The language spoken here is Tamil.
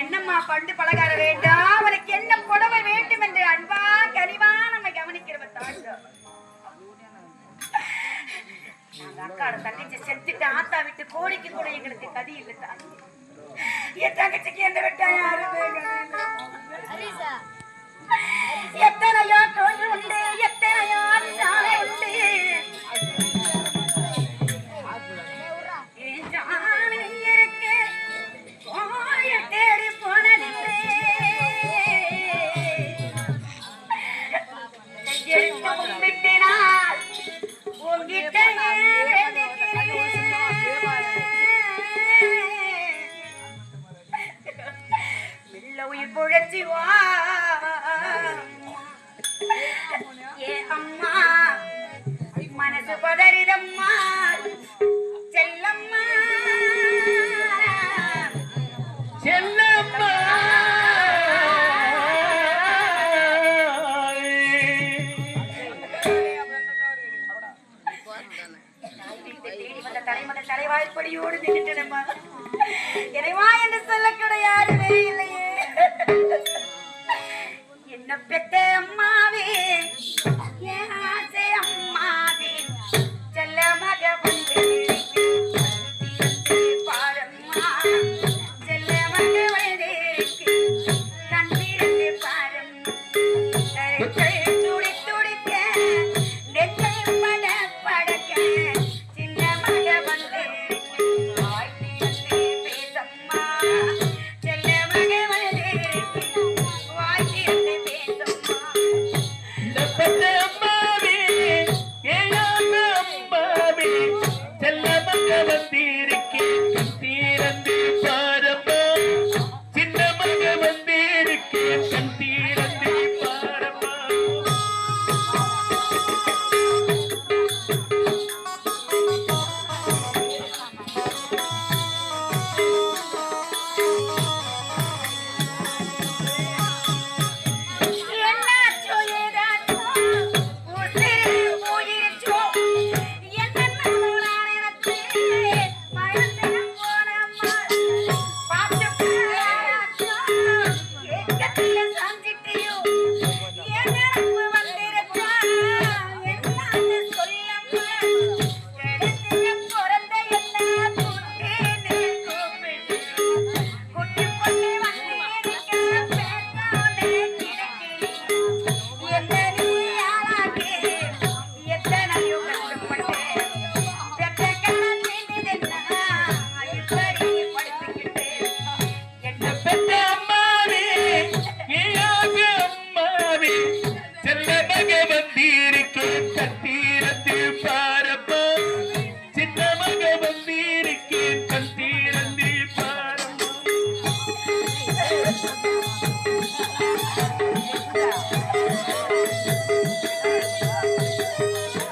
என்னம்மா பண்டு பலகார வேண்டாம்? அவனுக்கு என்ன புடவை வேண்டும் என்று அன்பா கனிவா நம்ம கவனிக்கிறவன் அக்காட தங்கச்சி செத்துட்டு ஆத்தா விட்டு கோழிக்கு கூட எங்களுக்கு கதி இல்லை தான் என் தங்கச்சிக்கு யாரு எத்தனையோ தோல்வி உண்டு எத்தனையோ தேடி வந்த தலைமட தலைவாய்ப்படியோடு நின்றுட்டேனப்பா இறைவா என்று சொல்ல கூட யாருமே இல்லையே. என்ன பெத்த அம்மாவே Thank you.